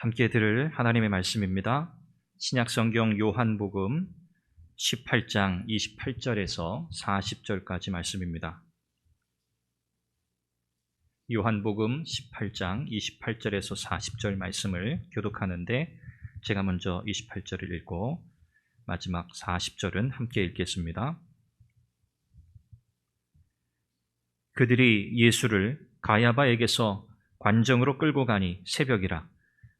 함께 들을 하나님의 말씀입니다. 신약 성경 요한복음 18장 28절에서 40절까지 말씀입니다. 요한복음 18장 28절에서 40절 말씀을 교독하는데 제가 먼저 28절을 읽고 마지막 40절은 함께 읽겠습니다. 그들이 예수를 가야바에게서 관정으로 끌고 가니 새벽이라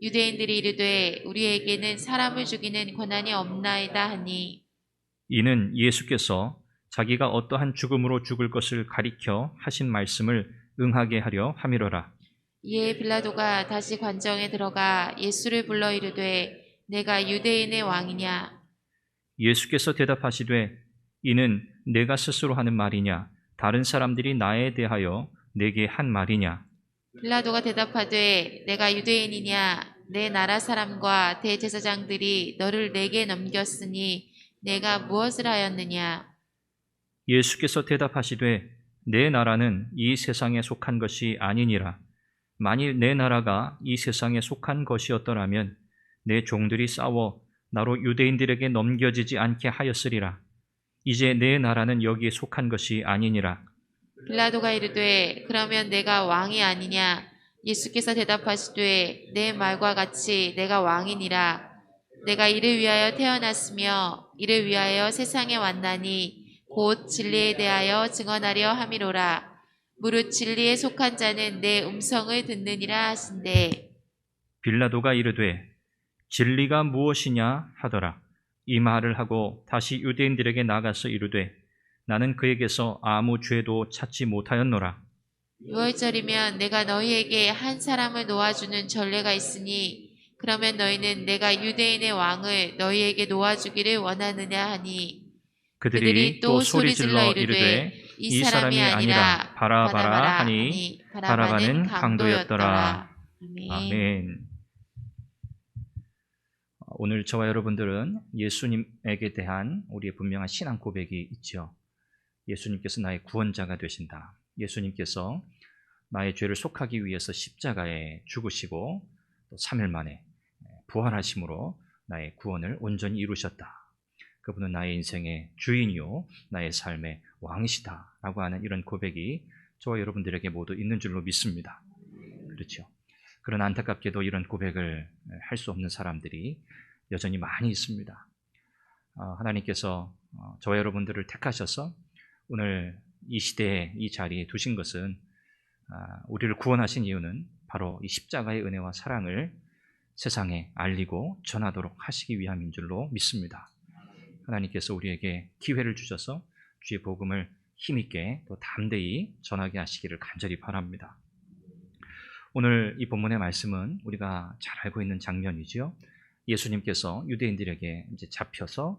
유대인들이 이르되 우리에게는 사람을 죽이는 권한이 없나이다 하니. 이는 예수께서 자기가 어떠한 죽음으로 죽을 것을 가리켜 하신 말씀을 응하게 하려 함이로라. 이에 빌라도가 다시 관정에 들어가 예수를 불러 이르되 내가 유대인의 왕이냐? 예수께서 대답하시되 이는 내가 스스로 하는 말이냐? 다른 사람들이 나에 대하여 내게 한 말이냐 빌라도가 대답하되 내가 유대인이냐? 내 나라 사람과 대제사장들이 너를 내게 넘겼으니 내가 무엇을 하였느냐? 예수께서 대답하시되 내 나라는 이 세상에 속한 것이 아니니라. 만일 내 나라가 이 세상에 속한 것이었더라면 내 종들이 싸워 나로 유대인들에게 넘겨지지 않게 하였으리라. 이제 내 나라는 여기에 속한 것이 아니니라 빌라도가 이르되 그러면 내가 왕이 아니냐? 예수께서 대답하시되 내 말과 같이 내가 왕이니라. 내가 이를 위하여 태어났으며 이를 위하여 세상에 왔나니 곧 진리에 대하여 증언하려 함이로라. 무릇 진리에 속한 자는 내 음성을 듣느니라 하신대. 빌라도가 이르되 진리가 무엇이냐? 하더라. 이 말을 하고 다시 유대인들에게 나가서 이르되 나는 그에게서 아무 죄도 찾지 못하였노라. 유월절이면 내가 너희에게 한 사람을 놓아주는 전례가 있으니 그러면 너희는 내가 유대인의 왕을 너희에게 놓아주기를 원하느냐 하니 그들이 또 소리 질러 이르되 이 사람이 아니라 바라바라 하니 바라바는 강도였더라. 아멘. 아멘. 오늘 저와 여러분들은 예수님에게 대한 우리의 분명한 신앙 고백이 있죠. 예수님께서 나의 구원자가 되신다. 예수님께서 나의 죄를 속하기 위해서 십자가에 죽으시고 또 3일 만에 부활하심으로 나의 구원을 온전히 이루셨다. 그분은 나의 인생의 주인이요, 나의 삶의 왕이시다 라고 하는 이런 고백이 저와 여러분들에게 모두 있는 줄로 믿습니다. 그렇죠. 그런 안타깝게도 이런 고백을 할 수 없는 사람들이 여전히 많이 있습니다. 어, 하나님께서 어, 저와 여러분들을 택하셔서 오늘 이 시대에 이 자리에 두신 것은 아, 우리를 구원하신 이유는 바로 이 십자가의 은혜와 사랑을 세상에 알리고 전하도록 하시기 위함인 줄로 믿습니다. 하나님께서 우리에게 기회를 주셔서 주의 복음을 힘있게 또 담대히 전하게 하시기를 간절히 바랍니다. 오늘 이 본문의 말씀은 우리가 잘 알고 있는 장면이지요. 예수님께서 유대인들에게 이제 잡혀서 어,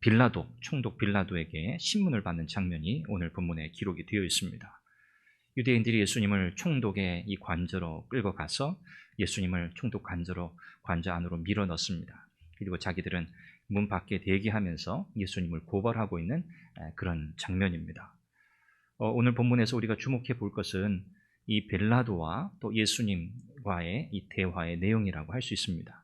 빌라도 총독 빌라도에게 신문을 받는 장면이 오늘 본문에 기록이 되어 있습니다. 유대인들이 예수님을 총독의 이 관저로 끌고 가서 예수님을 총독 관저로 관저 안으로 밀어 넣습니다. 그리고 자기들은 문 밖에 대기하면서 예수님을 고발하고 있는 그런 장면입니다. 어, 오늘 본문에서 우리가 주목해 볼 것은 이 벨라도와 또 예수님과의 이 대화의 내용이라고 할 수 있습니다.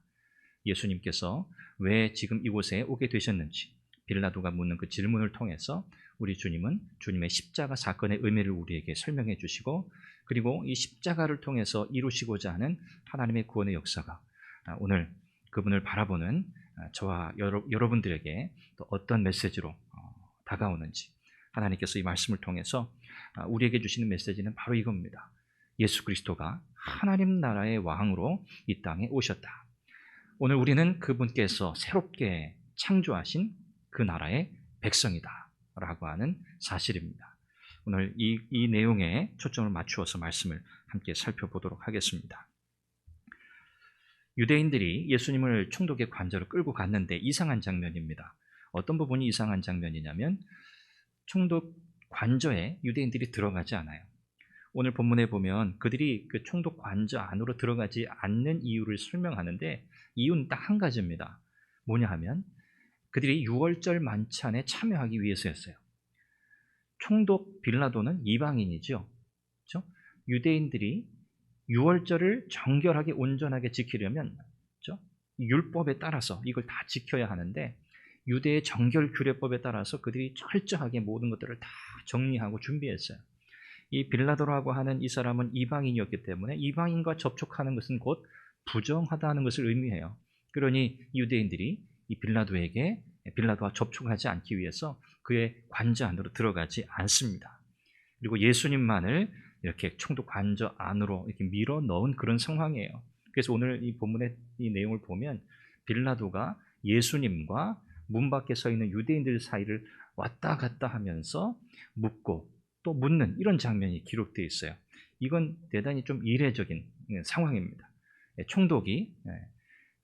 예수님께서 왜 지금 이곳에 오게 되셨는지 빌라도가 묻는 그 질문을 통해서 우리 주님은 주님의 십자가 사건의 의미를 우리에게 설명해 주시고 그리고 이 십자가를 통해서 이루시고자 하는 하나님의 구원의 역사가 오늘 그분을 바라보는 저와 여러, 분들에게 또 어떤 메시지로 다가오는지 하나님께서 이 말씀을 통해서 우리에게 주시는 메시지는 바로 이겁니다. 예수 그리스도가 하나님 나라의 왕으로 이 땅에 오셨다. 오늘 우리는 그분께서 새롭게 창조하신 그 나라의 백성이다. 라고 하는 사실입니다. 오늘 이, 이 내용에 초점을 맞추어서 말씀을 함께 살펴보도록 하겠습니다. 유대인들이 예수님을 총독의 관저로 끌고 갔는데 이상한 장면입니다. 어떤 부분이 이상한 장면이냐면 총독 관저에 유대인들이 들어가지 않아요. 오늘 본문에 보면 그들이 그 총독 관저 안으로 들어가지 않는 이유를 설명하는데 이유는 딱 한 가지입니다. 뭐냐 하면 그들이 6월절 만찬에 참여하기 위해서였어요. 총독 빌라도는 이방인이죠. 그렇죠? 유대인들이 6월절을 정결하게 온전하게 지키려면 그렇죠? 율법에 따라서 이걸 다 지켜야 하는데 유대의 정결 규례법에 따라서 그들이 철저하게 모든 것들을 다 정리하고 준비했어요. 이 빌라도라고 하는 이 사람은 이방인이었기 때문에 이방인과 접촉하는 것은 곧 부정하다는 것을 의미해요. 그러니 유대인들이 이 빌라도에게 빌라도와 접촉하지 않기 위해서 그의 관저 안으로 들어가지 않습니다. 그리고 예수님만을 이렇게 총독 관저 안으로 이렇게 밀어 넣은 그런 상황이에요. 그래서 오늘 이 본문의 이 내용을 보면 빌라도가 예수님과 문 밖에 서 있는 유대인들 사이를 왔다 갔다 하면서 묻고 또 묻는 이런 장면이 기록되어 있어요. 이건 대단히 좀 이례적인 상황입니다. 예, 총독이 예,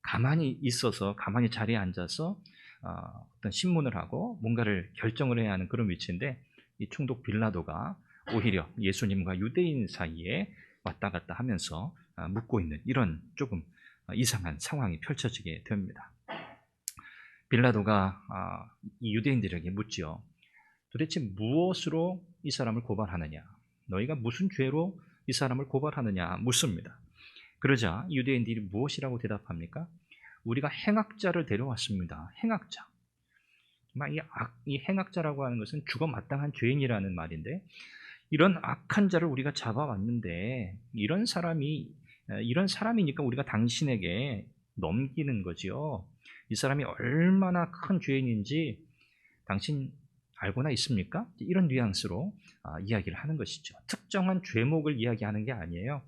가만히 있어서 가만히 자리에 앉아서 어, 어떤 신문을 하고 뭔가를 결정을 해야 하는 그런 위치인데 이 총독 빌라도가 오히려 예수님과 유대인 사이에 왔다 갔다 하면서 아, 묻고 있는 이런 조금 이상한 상황이 펼쳐지게 됩니다. 빌라도가 아, 이 유대인들에게 묻지요. 도대체 무엇으로 이 사람을 고발하느냐? 너희가 무슨 죄로 이 사람을 고발하느냐? 묻습니다. 그러자 유대인들이 무엇이라고 대답합니까? 우리가 행악자를 데려왔습니다. 행악자. 이, 악, 이 행악자라고 하는 것은 죽어 마땅한 죄인이라는 말인데 이런 악한 자를 우리가 잡아왔는데 이런 사람이 이런 사람이니까 우리가 당신에게 넘기는 거지요. 이 사람이 얼마나 큰 죄인인지 당신 알고나 있습니까? 이런 뉘앙스로 아, 이야기를 하는 것이죠. 특정한 죄목을 이야기하는 게 아니에요.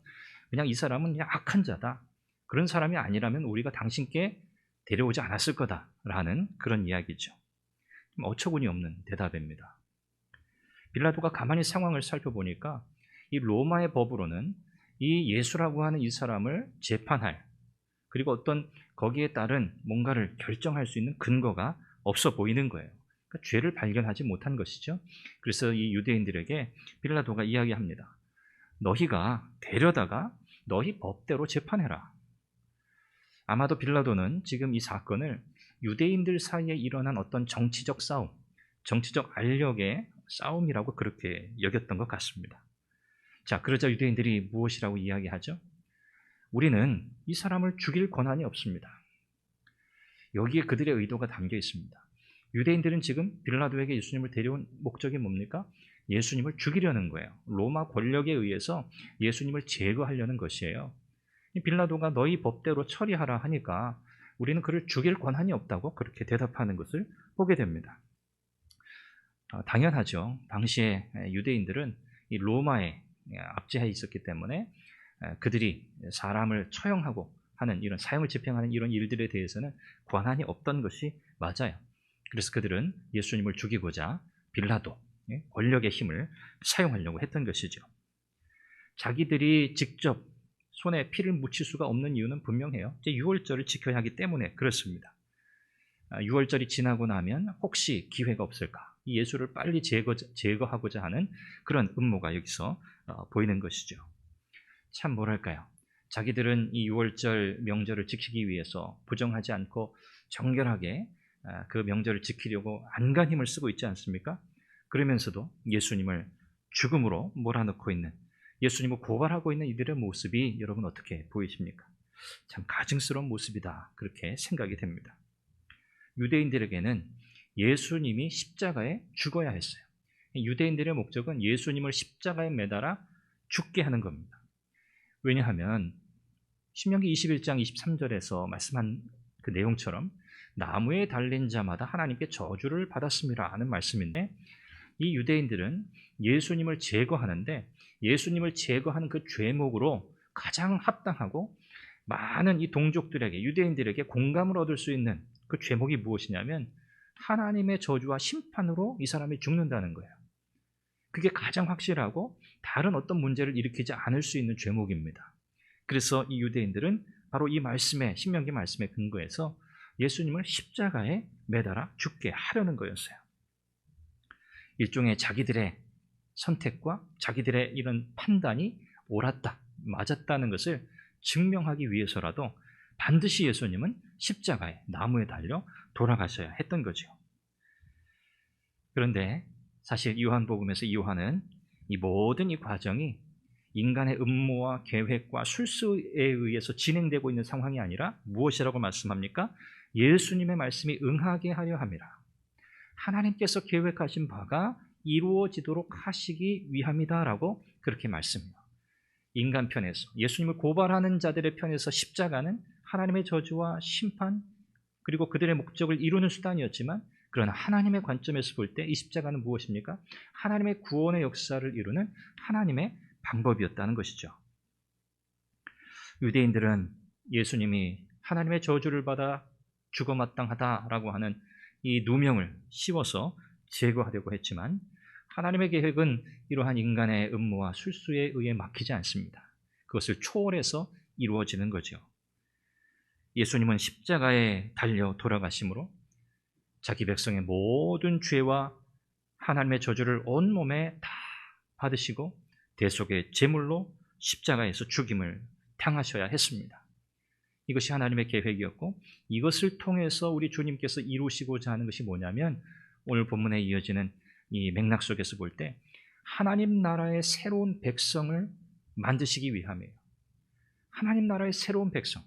그냥 이 사람은 그냥 악한 자다. 그런 사람이 아니라면 우리가 당신께 데려오지 않았을 거다라는 그런 이야기죠. 어처구니 없는 대답입니다. 빌라도가 가만히 상황을 살펴보니까 이 로마의 법으로는 이 예수라고 하는 이 사람을 재판할 그리고 어떤 거기에 따른 뭔가를 결정할 수 있는 근거가 없어 보이는 거예요. 그러니까 죄를 발견하지 못한 것이죠. 그래서 이 유대인들에게 빌라도가 이야기합니다. 너희가 데려다가 너희 법대로 재판해라. 아마도 빌라도는 지금 이 사건을 유대인들 사이에 일어난 어떤 정치적 싸움, 정치적 알력의 싸움이라고 그렇게 여겼던 것 같습니다. 자, 그러자 유대인들이 무엇이라고 이야기하죠? 우리는 이 사람을 죽일 권한이 없습니다. 여기에 그들의 의도가 담겨 있습니다. 유대인들은 지금 빌라도에게 예수님을 데려온 목적이 뭡니까? 예수님을 죽이려는 거예요. 로마 권력에 의해서 예수님을 제거하려는 것이에요. 빌라도가 너희 법대로 처리하라 하니까 우리는 그를 죽일 권한이 없다고 그렇게 대답하는 것을 보게 됩니다. 어, 당연하죠. 당시에 유대인들은 이 로마에 압제해 있었기 때문에 그들이 사람을 처형하고 하는 이런 사형을 집행하는 이런 일들에 대해서는 권한이 없던 것이 맞아요. 그래서 그들은 예수님을 죽이고자 빌라도 예, 권력의 힘을 사용하려고 했던 것이죠. 자기들이 직접 손에 피를 묻힐 수가 없는 이유는 분명해요. 이제 6월절을 지켜야 하기 때문에 그렇습니다. 6월절이 아, 지나고 나면 혹시 기회가 없을까? 예수를 빨리 제거, 제거하고자 하는 그런 음모가 여기서 어, 보이는 것이죠. 참 뭐랄까요. 자기들은 이 6월절 명절을 지키기 위해서 부정하지 않고 정결하게 아, 그 명절을 지키려고 안간 힘을 쓰고 있지 않습니까? 그러면서도 예수님을 죽음으로 몰아넣고 있는 예수님을 고발하고 있는 이들의 모습이 여러분 어떻게 보이십니까? 참 가증스러운 모습이다. 그렇게 생각이 됩니다. 유대인들에게는 예수님이 십자가에 죽어야 했어요. 유대인들의 목적은 예수님을 십자가에 매달아 죽게 하는 겁니다. 왜냐하면 신명기 21장 23절에서 말씀한 그 내용처럼 나무에 달린 자마다 하나님께 저주를 받았습니다 하는 말씀인데 이 유대인들은 예수님을 제거하는데 예수님을 제거하는 그 죄목으로 가장 합당하고 많은 이 동족들에게 유대인들에게 공감을 얻을 수 있는 그 죄목이 무엇이냐면 하나님의 저주와 심판으로 이 사람이 죽는다는 거예요. 그게 가장 확실하고 다른 어떤 문제를 일으키지 않을 수 있는 죄목입니다. 그래서 이 유대인들은 바로 이 말씀에 신명기 말씀에 근거해서 예수님을 십자가에 매달아 죽게 하려는 거였어요. 일종의 자기들의 선택과 자기들의 이런 판단이 옳았다, 맞았다는 것을 증명하기 위해서라도 반드시 예수님은 십자가에 나무에 달려 돌아가셔야 했던 거죠. 그런데 사실 요한복음에서 요한은 이 모든 이 과정이 인간의 음모와 계획과 술수에 의해서 진행되고 있는 상황이 아니라 무엇이라고 말씀합니까? 예수님의 말씀이 응하게 하려 함이라. 하나님께서 계획하신 바가 이루어지도록 하시기 위함이다라고 그렇게 말씀해요. 인간 편에서 예수님을 고발하는 자들의 편에서 십자가는 하나님의 저주와 심판 그리고 그들의 목적을 이루는 수단이었지만 그러나 하나님의 관점에서 볼 때 이 십자가는 무엇입니까? 하나님의 구원의 역사를 이루는 하나님의 방법이었다는 것이죠. 유대인들은 예수님이 하나님의 저주를 받아 죽어 마땅하다라고 하는 이 누명을 씌워서 제거하려고 했지만 하나님의 계획은 이러한 인간의 음모와 술수에 의해 막히지 않습니다. 그것을 초월해서 이루어지는 거죠. 예수님은 십자가에 달려 돌아가심으로 자기 백성의 모든 죄와 하나님의 저주를 온 몸에 다 받으시고 대속의 제물로 십자가에서 죽임을 당하셔야 했습니다. 이것이 하나님의 계획이었고 이것을 통해서 우리 주님께서 이루시고자 하는 것이 뭐냐면 오늘 본문에 이어지는 이 맥락 속에서 볼 때 하나님 나라의 새로운 백성을 만드시기 위함이에요. 하나님 나라의 새로운 백성.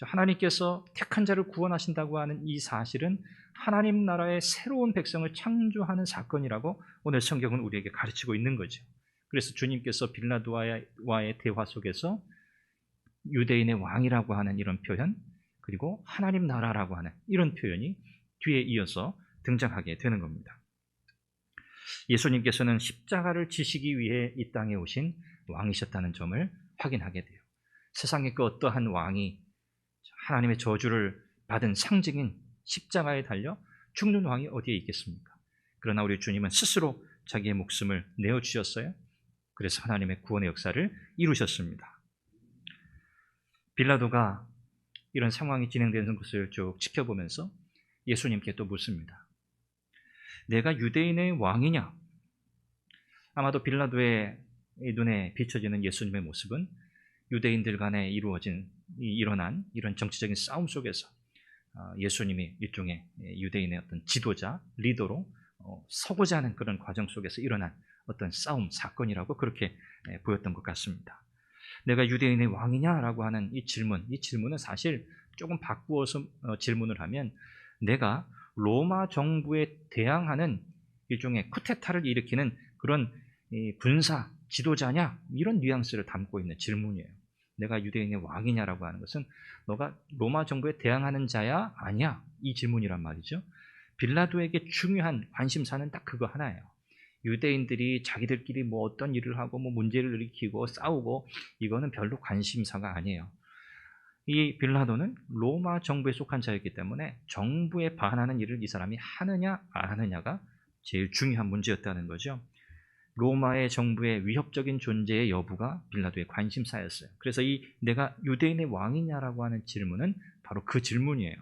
하나님께서 택한 자를 구원하신다고 하는 이 사실은 하나님 나라의 새로운 백성을 창조하는 사건이라고 오늘 성경은 우리에게 가르치고 있는 거죠. 그래서 주님께서 빌라도와의 대화 속에서 유대인의 왕이라고 하는 이런 표현, 그리고 하나님 나라라고 하는 이런 표현이 뒤에 이어서 등장하게 되는 겁니다. 예수님께서는 십자가를 지시기 위해 이 땅에 오신 왕이셨다는 점을 확인하게 돼요. 세상의 그 어떠한 왕이 하나님의 저주를 받은 상징인 십자가에 달려 죽는 왕이 어디에 있겠습니까? 그러나 우리 주님은 스스로 자기의 목숨을 내어 주셨어요. 그래서 하나님의 구원의 역사를 이루셨습니다. 빌라도가 이런 상황이 진행되는 것을 쭉 지켜보면서 예수님께 또 묻습니다. 내가 유대인의 왕이냐? 아마도 빌라도의 눈에 비춰지는 예수님의 모습은 유대인들 간에 이루어진 일어난 이런 정치적인 싸움 속에서 어, 예수님이 일종의 유대인의 어떤 지도자, 리더로 어, 서고자 하는 그런 과정 속에서 일어난 어떤 싸움, 사건이라고 그렇게 보였던 것 같습니다. 내가 유대인의 왕이냐라고 하는 이 질문, 이 질문은 사실 조금 바꾸어서 어, 질문을 하면 내가 로마 정부에 대항하는 일종의 쿠데타를 일으키는 그런 군사 지도자냐 이런 뉘앙스를 담고 있는 질문이에요. 내가 유대인의 왕이냐라고 하는 것은 너가 로마 정부에 대항하는 자야 아니야 이 질문이란 말이죠. 빌라도에게 중요한 관심사는 딱 그거 하나예요. 유대인들이 자기들끼리 뭐 어떤 일을 하고 뭐 문제를 일으키고 싸우고 이거는 별로 관심사가 아니에요. 이 빌라도는 로마 정부에 속한 자였기 때문에 정부에 반하는 일을 이 사람이 하느냐 안 하느냐가 제일 중요한 문제였다는 거죠. 로마의 정부의 위협적인 존재의 여부가 빌라도의 관심사였어요. 그래서 이 내가 유대인의 왕이냐라고 하는 질문은 바로 그 질문이에요.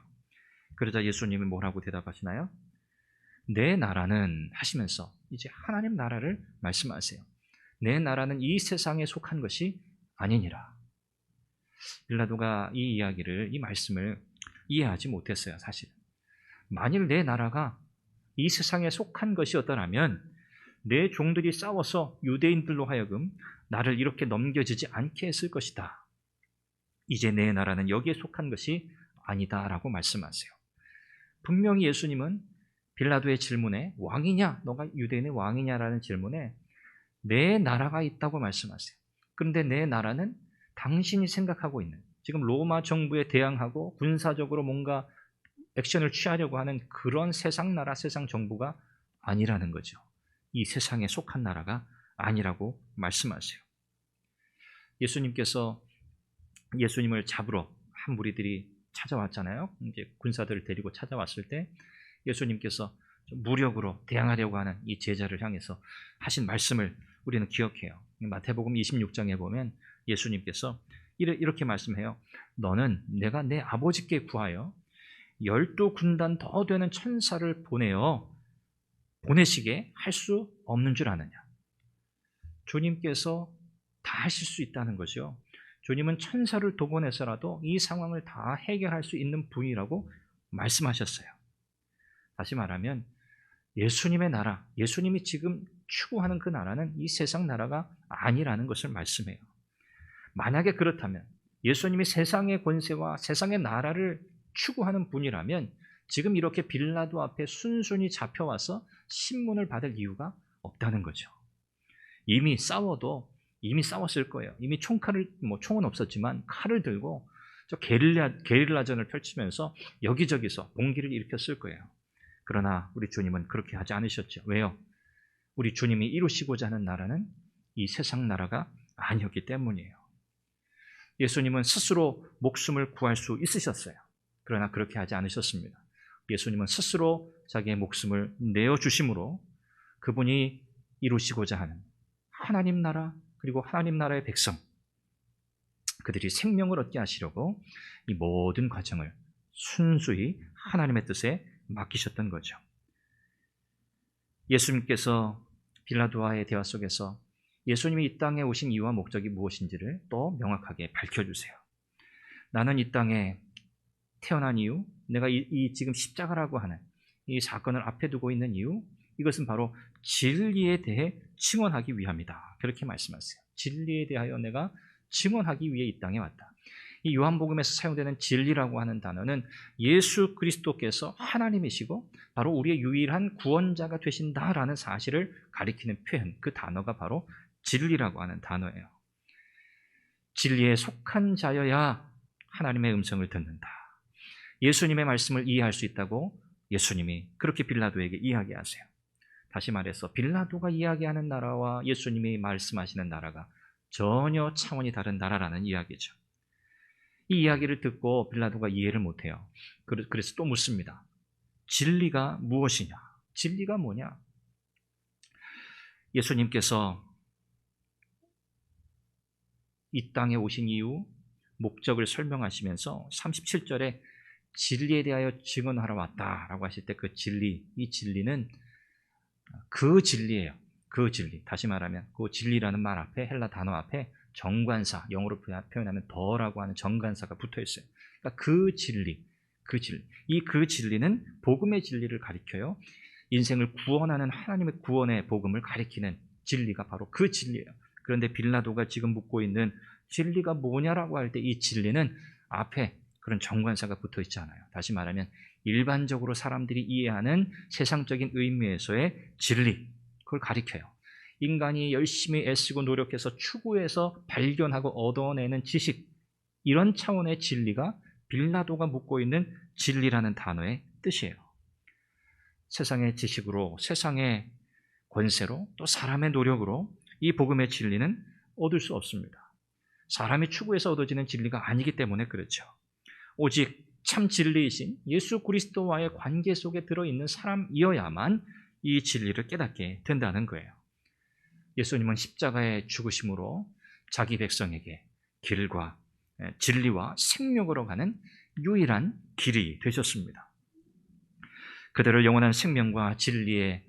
그러자 예수님이 뭐라고 대답하시나요? 내 나라는 하시면서 이제 하나님 나라를 말씀하세요. 내 나라는 이 세상에 속한 것이 아니니라. 빌라도가 이 이야기를, 이 말씀을 이해하지 못했어요, 사실. 만일 내 나라가 이 세상에 속한 것이었더라면 내 종들이 싸워서 유대인들로 하여금 나를 이렇게 넘겨지지 않게 했을 것이다. 이제 내 나라는 여기에 속한 것이 아니다라고 말씀하세요. 분명히 예수님은 빌라도의 질문에 왕이냐, 너가 유대인의 왕이냐라는 질문에 내 나라가 있다고 말씀하세요. 그런데 내 나라는 당신이 생각하고 있는 지금 로마 정부에 대항하고 군사적으로 뭔가 액션을 취하려고 하는 그런 세상 나라, 세상 정부가 아니라는 거죠. 이 세상에 속한 나라가 아니라고 말씀하세요. 예수님께서 예수님을 잡으러 한 무리들이 찾아왔잖아요. 이제 군사들을 데리고 찾아왔을 때 예수님께서 무력으로 대항하려고 하는 이 제자를 향해서 하신 말씀을 우리는 기억해요. 마태복음 26장에 보면 예수님께서 이렇게 말씀해요. 너는 내가 내 아버지께 구하여 열두 군단 더 되는 천사를 보내어 보내시게 할 수 없는 줄 아느냐. 주님께서 다 하실 수 있다는 거죠. 주님은 천사를 도보내서라도 이 상황을 다 해결할 수 있는 분이라고 말씀하셨어요. 다시 말하면 예수님의 나라, 예수님이 지금 추구하는 그 나라는 이 세상 나라가 아니라는 것을 말씀해요. 만약에 그렇다면 예수님이 세상의 권세와 세상의 나라를 추구하는 분이라면 지금 이렇게 빌라도 앞에 순순히 잡혀와서 신문을 받을 이유가 없다는 거죠. 이미 싸워도 이미 싸웠을 거예요. 이미 총칼을 뭐 총은 없었지만 칼을 들고 저 게릴라 게릴라전을 펼치면서 여기저기서 봉기를 일으켰을 거예요. 그러나 우리 주님은 그렇게 하지 않으셨죠. 왜요? 우리 주님이 이루시고자 하는 나라는 이 세상 나라가 아니었기 때문이에요. 예수님은 스스로 목숨을 구할 수 있으셨어요. 그러나 그렇게 하지 않으셨습니다. 예수님은 스스로 자기의 목숨을 내어 주심으로 그분이 이루시고자 하는 하나님 나라 그리고 하나님 나라의 백성 그들이 생명을 얻게 하시려고 이 모든 과정을 순수히 하나님의 뜻에 맡기셨던 거죠. 예수님께서 빌라도와의 대화 속에서 예수님이 이 땅에 오신 이유와 목적이 무엇인지를 또 명확하게 밝혀주세요. 나는 이 땅에 태어난 이유, 내가 이, 이 지금 십자가라고 하는 이 사건을 앞에 두고 있는 이유, 이것은 바로 진리에 대해 증언하기 위함이다. 그렇게 말씀하세요. 진리에 대하여 내가 증언하기 위해 이 땅에 왔다. 이 요한복음에서 사용되는 진리라고 하는 단어는 예수 그리스도께서 하나님이시고 바로 우리의 유일한 구원자가 되신다라는 사실을 가리키는 표현, 그 단어가 바로 진리라고 하는 단어예요. 진리에 속한 자여야 하나님의 음성을 듣는다. 예수님의 말씀을 이해할 수 있다고 예수님이 그렇게 빌라도에게 이야기하세요. 다시 말해서 빌라도가 이야기하는 나라와 예수님이 말씀하시는 나라가 전혀 차원이 다른 나라라는 이야기죠. 이 이야기를 듣고 빌라도가 이해를 못해요. 그래서 또 묻습니다. 진리가 무엇이냐? 진리가 뭐냐? 예수님께서 이 땅에 오신 이유 목적을 설명하시면서 37절에 진리에 대하여 증언하러 왔다라고 하실 때 그 진리, 이 진리는 그 진리예요. 그 진리. 다시 말하면 그 진리라는 말 앞에 헬라 단어 앞에 정관사, 영어로 표현하면 더라고 하는 정관사가 붙어 있어요. 그러니까 그 진리, 그 진리. 이 그 진리는 복음의 진리를 가리켜요. 인생을 구원하는 하나님의 구원의 복음을 가리키는 진리가 바로 그 진리예요. 그런데 빌라도가 지금 묻고 있는 진리가 뭐냐라고 할 때 이 진리는 앞에 그런 정관사가 붙어 있지 않아요. 다시 말하면 일반적으로 사람들이 이해하는 세상적인 의미에서의 진리, 그걸 가리켜요. 인간이 열심히 애쓰고 노력해서 추구해서 발견하고 얻어내는 지식, 이런 차원의 진리가 빌라도가 묻고 있는 진리라는 단어의 뜻이에요. 세상의 지식으로, 세상의 권세로, 또 사람의 노력으로 이 복음의 진리는 얻을 수 없습니다. 사람이 추구해서 얻어지는 진리가 아니기 때문에 그렇죠. 오직 참 진리이신 예수 그리스도와의 관계 속에 들어있는 사람이어야만 이 진리를 깨닫게 된다는 거예요. 예수님은 십자가의 죽으심으로 자기 백성에게 길과 진리와 생명으로 가는 유일한 길이 되셨습니다. 그들을 영원한 생명과 진리에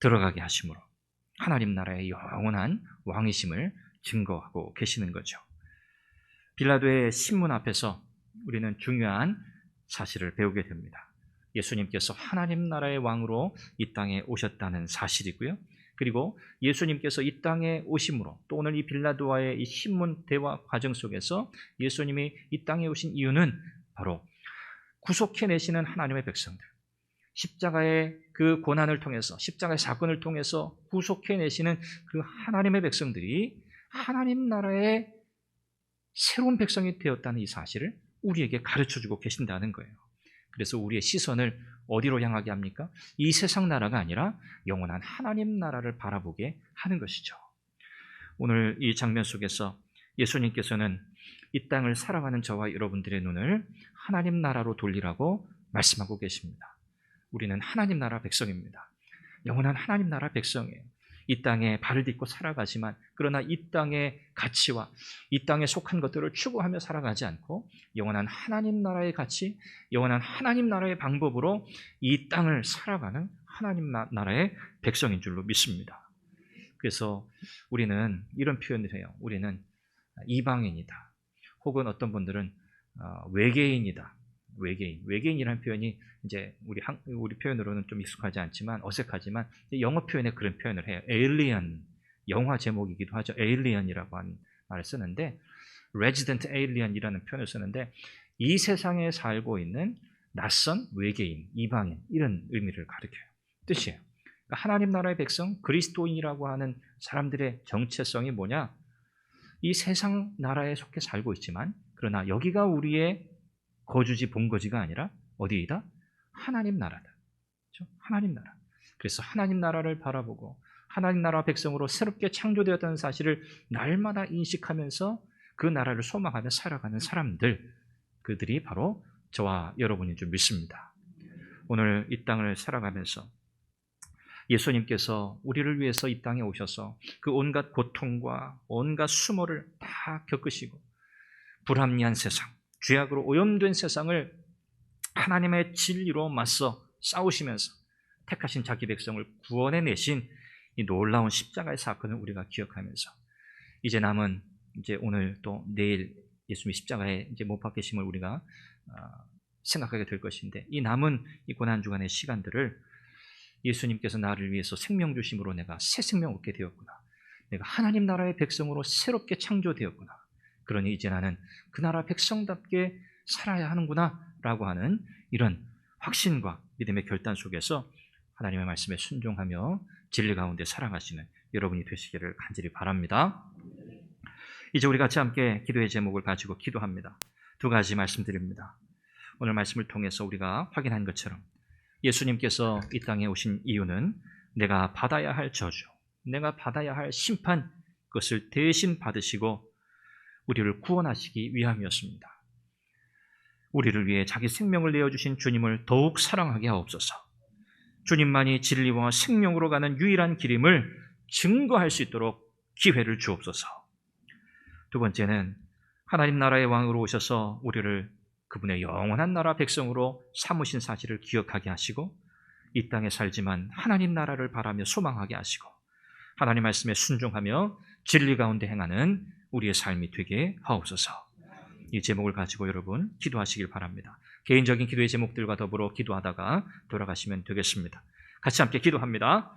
들어가게 하심으로 하나님 나라의 영원한 왕이심을 증거하고 계시는 거죠. 빌라도의 신문 앞에서 우리는 중요한 사실을 배우게 됩니다. 예수님께서 하나님 나라의 왕으로 이 땅에 오셨다는 사실이고요. 그리고 예수님께서 이 땅에 오심으로 또 오늘 이 빌라도와의 이 신문 대화 과정 속에서 예수님이 이 땅에 오신 이유는 바로 구속해내시는 하나님의 백성들. 십자가의 그 고난을 통해서, 십자가의 사건을 통해서 구속해내시는 그 하나님의 백성들이 하나님 나라의 새로운 백성이 되었다는 이 사실을 우리에게 가르쳐 주고 계신다는 거예요. 그래서 우리의 시선을 어디로 향하게 합니까? 이 세상 나라가 아니라 영원한 하나님 나라를 바라보게 하는 것이죠. 오늘 이 장면 속에서 예수님께서는 이 땅을 살아가는 저와 여러분들의 눈을 하나님 나라로 돌리라고 말씀하고 계십니다. 우리는 하나님 나라 백성입니다. 영원한 하나님 나라 백성이에요. 이 땅에 발을 딛고 살아가지만 그러나 이 땅의 가치와 이 땅에 속한 것들을 추구하며 살아가지 않고 영원한 하나님 나라의 가치, 영원한 하나님 나라의 방법으로 이 땅을 살아가는 하나님 나- 나라의 백성인 줄로 믿습니다. 그래서 우리는 이런 표현을 해요. 우리는 이방인이다. 혹은 어떤 분들은 어, 외계인이다. 외계인. 외계인이라는 표현이 이제 우리 한, 우리 표현으로는 좀 익숙하지 않지만 어색하지만 영어 표현에 그런 표현을 해요. alien. 영화 제목이기도 하죠. alien이라고 하는 말을 쓰는데 resident alien이라는 표현을 쓰는데 이 세상에 살고 있는 낯선 외계인, 이방인 이런 의미를 가리켜요. 뜻이에요. 그러니까 하나님 나라의 백성, 그리스도인이라고 하는 사람들의 정체성이 뭐냐? 이 세상 나라에 속해 살고 있지만 그러나 여기가 우리의 거주지 본거지가 아니라 어디이다? 하나님 나라다. 그렇죠? 하나님 나라. 그래서 하나님 나라를 바라보고 하나님 나라 백성으로 새롭게 창조되었다는 사실을 날마다 인식하면서 그 나라를 소망하며 살아가는 사람들 그들이 바로 저와 여러분인 줄 믿습니다. 오늘 이 땅을 살아가면서 예수님께서 우리를 위해서 이 땅에 오셔서 그 온갖 고통과 온갖 수모를 다 겪으시고 불합리한 세상, 죄악으로 오염된 세상을 하나님의 진리로 맞서 싸우시면서 택하신 자기 백성을 구원해 내신 이 놀라운 십자가의 사건을 우리가 기억하면서 이제 남은 이제 오늘 또 내일 예수님의 십자가에 이제 못 박히심을 우리가 어, 생각하게 될 것인데 이 남은 이 고난 주간의 시간들을 예수님께서 나를 위해서 생명 주심으로 내가 새 생명 얻게 되었구나. 내가 하나님 나라의 백성으로 새롭게 창조되었구나. 그러니 이제 나는 그 나라 백성답게 살아야 하는구나 라고 하는 이런 확신과 믿음의 결단 속에서 하나님의 말씀에 순종하며 진리 가운데 살아가시는 여러분이 되시기를 간절히 바랍니다. 이제 우리 같이 함께 기도의 제목을 가지고 기도합니다. 두 가지 말씀드립니다. 오늘 말씀을 통해서 우리가 확인한 것처럼 예수님께서 이 땅에 오신 이유는 내가 받아야 할 저주, 내가 받아야 할 심판 그것을 대신 받으시고 우리를 구원하시기 위함이었습니다. 우리를 위해 자기 생명을 내어주신 주님을 더욱 사랑하게 하옵소서. 주님만이 진리와 생명으로 가는 유일한 길임을 증거할 수 있도록 기회를 주옵소서. 두 번째는 하나님 나라의 왕으로 오셔서 우리를 그분의 영원한 나라 백성으로 삼으신 사실을 기억하게 하시고 이 땅에 살지만 하나님 나라를 바라며 소망하게 하시고 하나님 말씀에 순종하며 진리 가운데 행하는 우리의 삶이 되게 하옵소서. 이 제목을 가지고 여러분 기도하시길 바랍니다. 개인적인 기도의 제목들과 더불어 기도하다가 돌아가시면 되겠습니다. 같이 함께 기도합니다.